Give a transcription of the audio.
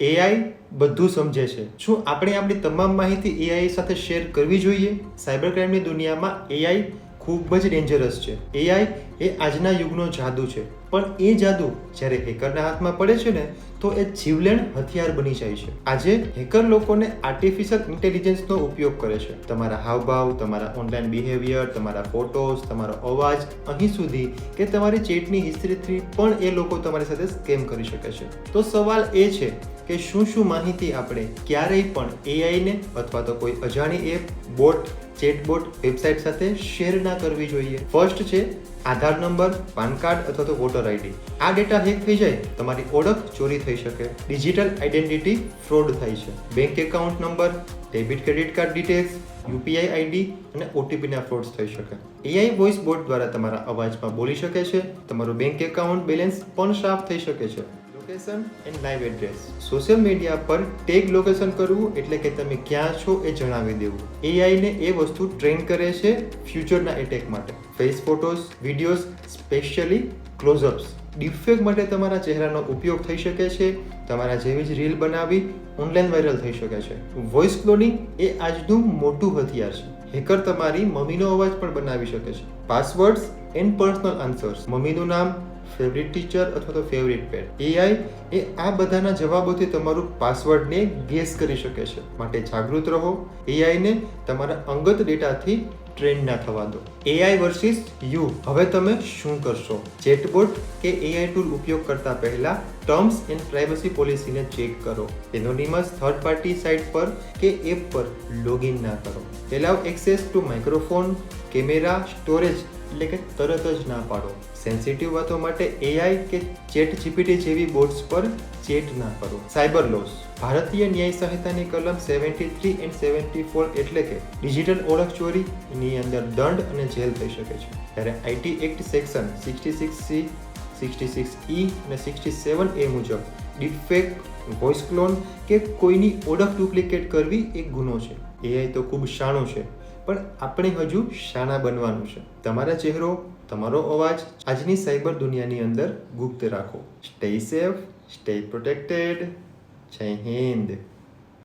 AI બધું સમજે છે. શું આપણે આપણી તમામ માહિતી એઆઈ સાથે શેર કરવી જોઈએ? સાયબર ક્રાઇમની દુનિયામાં એઆઈ ખૂબ જ ડેન્જરસ છે. એઆઈ એ આજના યુગનો જાદુ છે. પણ એ જાદુ જ્યારે હેકરના હાથમાં પડે છે ને, તો એ જીવલેણ હથિયાર બની જાય છે. આજે હેકર લોકોને આર્ટિફિશિયલ ઇન્ટેલિજન્સનો ઉપયોગ કરે છે. તમારા હાવભાવ, તમારા ઓનલાઈન બિહેવિયર તમારા ફોટોઝ તમારો અવાજ, અહીં સુધી કે તમારી ચેટની હિસ્ટ્રીથી પણ એ લોકો તમારી સાથે સ્કેમ કરી શકે છે. તો સવાલ એ છે કે શું શું માહિતી આપણે ક્યારેય પણ એઆઈને અથવા તો કોઈ અજાણી એપ બોટ ચેટબોટ વેબસાઇટ સાથે શેર ના કરવી જોઈએ. ફર્સ્ટ છે આધાર નંબર, પાન કાર્ડ અથવા તો વોટર આઈડી આ ડેટા હેક થઈ જાય, તમારી ઓળખ ચોરી થઈ શકે. ડિજિટલ આઈડેન્ટિટી ફ્રોડ થાય છે. Bank account number debit credit card details UPI ID અને ઓટીપીના ફ્રોડ્સ થઈ શકે. એઆઈ વોઇસ બોટ દ્વારા તમારા અવાજમાં બોલી શકે છે, તમારું બેંક એકાઉન્ટ બેલેન્સ પણ સાફ થઈ શકે છે. Location and live address social media પર ટેગ લોકેશન કરવું એટલે કે તમે ક્યાં છો એ જણાવી દેવું. એઆઈને એ વસ્તુ ટ્રેન કરે છે ફ્યુચરના એટેક માટે. Face photos videos specially closeups deepfake માટે તમારા ચહેરાનો ઉપયોગ થઈ શકે છે. તમારા જેવી જ રીલ બનાવી ઓનલાઈન વાયરલ થઈ શકે છે. વોઇસ ક્લોનિંગ એ આજનું મોટું હથિયાર છે. હેકર તમારી મમ્મીનો અવાજ પણ બનાવી શકે છે. પાસવર્ડ્સ એન્ડ પર્સનલ આન્સર્સ મમ્મીનું નામ ફેવરિટ ટીચર અથવા તો ફેવરિટ પેટ એઆઈ એ આ બધાના જવાબોથી તમારું પાસવર્ડને ગેસ કરી શકે છે. માટે જાગૃત રહો. એઆઈને તમારા અંગત ડેટાથી ટ્રેન્ડ ના થવા દો. એઆઈ વર્સિસ યુ હવે તમે શું કરશો? ચેટબોટ કે એઆઈ ટૂલ ઉપયોગ કરતા પહેલા ટર્મ્સ એન્ડ પ્રાઇવસી પોલિસીને ચેક કરો. એનોનિમસ થર્ડ પાર્ટી સાઇટ પર કે એપ પર લોગિન ના કરો. Allow access to microphone camera storage એટલે કે તરત જ ના પાડો. સેન્સિટિવ વાતો માટે એઆઈ કે ચેટ જીપીટી જેવી બોર્ડ્સ પર ચેટ ના કરો. સાયબર લોસ ભારતીય ન્યાય સંહિતાની કલમ seventy three and seventy four એટલે કે ડિજિટલ ઓળખ ચોરીની અંદર દંડ અને જેલ થઈ શકે છે. ત્યારે IT act section sixty six C sixty six E અને સિક્સટી સેવન એ મુજબ ડીપફેક વોઇસ ક્લોન કે કોઈની ઓળખ ડુપ્લિકેટ કરવી એ ગુનો છે. એઆઈ તો ખૂબ શાણું છે. પણ આપણે હજુ શાના બનવાનું છે. તમારા ચહેરો, તમારો અવાજ આજની સાયબર દુનિયાની અંદર ગુપ્ત રાખો. સ્ટે સેફ સ્ટે પ્રોટેક્ટેડ જય હિન્દ.